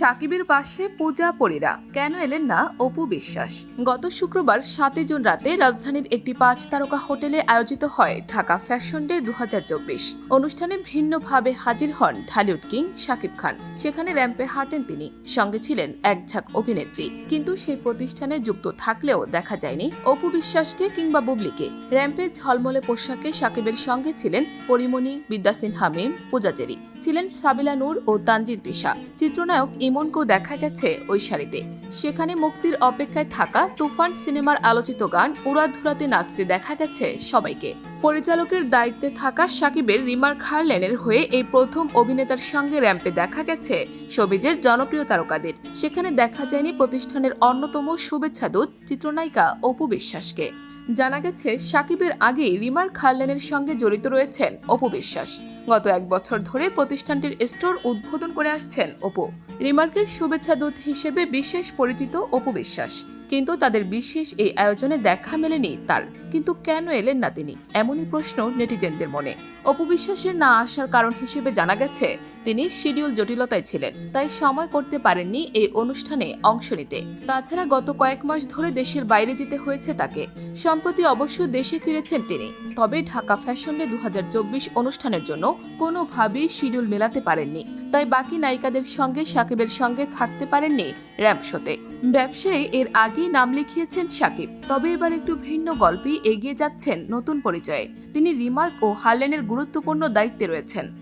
সাকিবের পাশে পূজা পরীরা কেন এলেন না অপু বিশ্বাস? গত শুক্রবার সাতই জুন রাতে রাজধানীর একটি পাঁচ তারকা হোটেলে আয়োজিত হয় ঢাকা ফ্যাশন ডে দুহাজার চব্বিশ। অনুষ্ঠানে ভিন্নভাবে হাজির হন ঢালিউড কিং শাকিব খান। সেখানে র্যাম্পে হাঁটেন তিনি। সঙ্গে ছিলেন এক ঝাঁক অভিনেত্রী। কিন্তু সেই প্রতিষ্ঠানে যুক্ত থাকলেও দেখা যায়নি অপু বিশ্বাসকে কিংবা বুবলিকে। র্যাম্পে ঝলমলে পোশাকে সাকিবের সঙ্গে ছিলেন পরিমণি বিদ্যাসিন হামিম পূজাচেরি ছিলেন সাবিলা নূর ও তানজিন তিশা। চিত্রনায়ক ইমনকেও দেখা গেছে ওই শাড়িতে। সেখানে মুক্তির অপেক্ষায় থাকা তুফান সিনেমার আলোচিত গান উড়াধুরাতে নাচতে দেখা গেছে সবাইকে। পরিচালকের দায়িত্বে থাকা সাকিবের রিমার খারলেনের হয়ে এই প্রথম অভিনেতার সঙ্গে র্যাম্পে দেখা গেছে সবিজের জনপ্রিয় তারকাদের। সেখানে দেখা যায়নি প্রতিষ্ঠানের অন্যতম শুভেচ্ছা দূত চিত্রনায়িকা অপু বিশ্বাসকে। জানা গেছে, সাকিবের আগেই রিমার খারলেনের সঙ্গে জড়িত রয়েছেন অপু বিশ্বাস। গত এক বছর ধরে প্রতিষ্ঠানটির স্টোর উদ্বোধন করে আসছেন অপু। রিমার্কের শুভেচ্ছা দূত হিসেবে বিশেষ পরিচিত অপু বিশ্বাস। কিন্তু তাদের বিশেষ এই আয়োজনে দেখা মেলেনি তার। কিন্তু কেন এলেন না তিনি? এমনই প্রশ্ন নেটিজেনদের মনে। অপবিশ্বাসের না আসার কারণ হিসেবে জানা গেছে, তিনি শিডিউল জটিলতায় ছিলেন, তাই সময় করতে পারেননি এই অনুষ্ঠানে অংশ নিতে। তাছাড়া গত কয়েক মাস ধরে দেশের বাইরে যেতে হয়েছে তাকে। সম্প্রতি অবশ্য দেশে ফিরেছেন তিনি। তবে ঢাকা ফ্যাশন দু অনুষ্ঠানের জন্য কোনোভাবেই শিডিউল মেলাতে পারেননি। তাই বাকি নায়িকাদের সঙ্গে সাকিবের সঙ্গে থাকতে পারেননি র্যাম্প শোতে। ব্যবসায়ী এর আগেই নাম লিখিয়েছেন সাকিব। তবে এবার একটু ভিন্ন গল্পে এগিয়ে যাচ্ছেন নতুন পরিচয়ে। তিনি রিমার্ক ও হার্লেনের গুরুত্বপূর্ণ দায়িত্বে রয়েছেন।